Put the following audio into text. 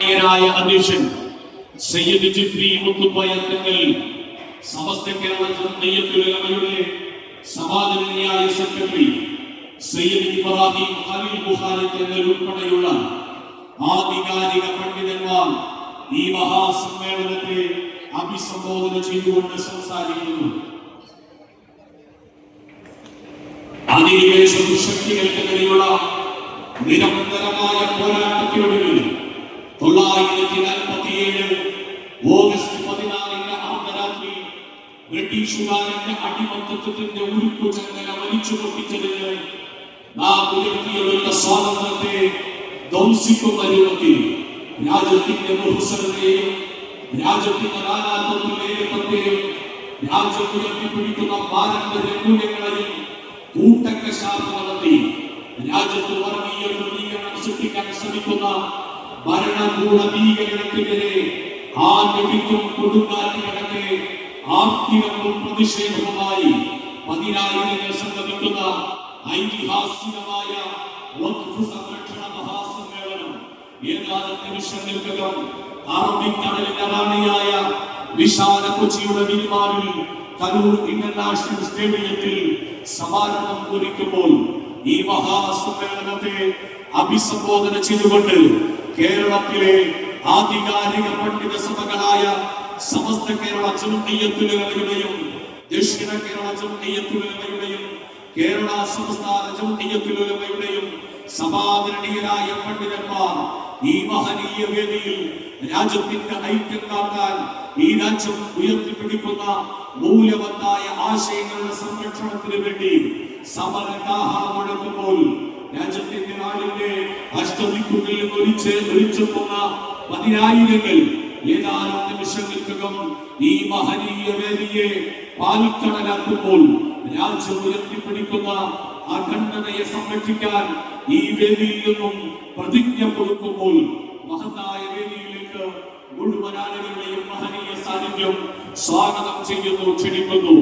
അധ്യക്ഷൻ സയ്യദ് ജിഫ്രി മുത്തുപ്പയത്തങ്ങൾ സമസ്ത കേരള ജംഇയ്യത്തുലമയുടെ സമാധാനന്യായ സെക്രട്ടറി സയ്യദ് ഇബ്രാഹിം ഖലീൽ ബുഖാരി തങ്ങൾ ഉൾപ്പെടെയുള്ള ആധികാരിക പണ്ഡിതന്മാർ ഈ മഹാസമ്മേളനത്തെ അഭിസംബോധന ചെയ്തുകൊണ്ട് സംസാരിക്കുന്നു. അധിനിവേശ ശക്തികൾക്കെതിരെയുള്ള നിരന്തരമായ പോരാട്ടത്തിനൊടുവിൽ തൊള്ളായിരത്തി നാൽപ്പത്തിയേഴ് ഓഗസ്റ്റ് പതിനാറിന് അർദ്ധരാത്രി ബ്രിട്ടീഷുകാരന്റെ അടിമത്തത്തിന്റെ ഉരുക്കു ചങ്ങല വലിച്ചു പൊട്ടിച്ചതിന് നാം ഉയർത്തിയെടുത്ത സ്വാതന്ത്ര്യത്തെ ധ്വംസിക്കുന്ന രൂപത്തിൽ രാജ്യത്തിന്റെ ബഹുസ്വരതയെയും രാജ്യത്തിന്റെ നാനാത്വത്തിലേറ്റത്തെയും രാജ്യം ഉയർത്തിപ്പിടിക്കുന്ന പാരമ്പര്യ മൂല്യങ്ങളെയും കൂട്ടക്കശാപ്പ് നടത്തി രാജ്യത്ത് വർഗീയ ധ്രുവീകരണം സൃഷ്ടിക്കാൻ ശ്രമിക്കുന്ന ഭരണകൂട ഭീകരണത്തിനെതിരെ ആഞ്ഞടിക്കും കൊടുങ്കാറ്റുകളൊക്കെ ആർത്തിരവും പ്രതിഷേധവുമായി പതിനായിരങ്ങൾ സംഗമിക്കുന്ന ഐതിഹാസികമായ വഖഫ് സംരക്ഷണ മഹാസമ്മേളനം ഏതാനും നിമിഷങ്ങൾക്കകം അറബിക്കടലിന്റെ റാണിയായ വിശാല കൊച്ചിയുടെ വിരിമാറിൽ കരൂർ ഇന്റർനാഷണൽ സ്റ്റേഡിയത്തിൽ സമാരംഭം കുറിക്കുമ്പോൾ ഈ മഹാസമ്മേളനത്തെ അഭിസംബോധന ചെയ്തുകൊണ്ട് കേരളത്തിലെ ആധികാരിക പണ്ഡിത സഭകളായ സമസ്ത കേരള ജംഇയ്യത്തുലമയുടെയും ദക്ഷിണ കേരള ജംഇയ്യത്തുലമയുടെയും കേരള സംസ്ഥാന ജംഇയ്യത്തുലമയുടെയും സമാദരണീയരായ പണ്ഡിതന്മാർ ഈ മഹനീയ വേദിയിൽ രാജ്യത്തിന്റെ ഐക്യം കാക്കാൻ ഈ രാജ്യം ഉയർത്തിപ്പിടിക്കുന്ന മൂല്യവത്തായ ആശയങ്ങളുടെ സംരക്ഷണത്തിന് വേണ്ടി സമരകാഹള അഷ്ടദിക്കുകളിൽ ഒലിച്ച് ഒലിച്ചെത്തുന്ന പതിനായിരങ്ങൾ ഏതാനും നിമിഷങ്ങൾക്കകം ഈ മഹനീയ വേദിയെ പാൽക്കടലാക്കുമ്പോൾ രാജ്യം ഉയർത്തിപ്പിടിക്കുന്ന അഖണ്ഡതയെ സംരക്ഷിക്കാൻ ഈ വേദിയിൽ നിന്നും പ്രതിജ്ഞ കൊടുക്കുമ്പോൾ മഹത്തായ വേദിയിലേക്ക് മുഴുവൻ ആളുകളുടെയും മഹനീയ സാന്നിധ്യം സ്വാഗതം ചെയ്യുന്നു ക്ഷണിക്കുന്നു.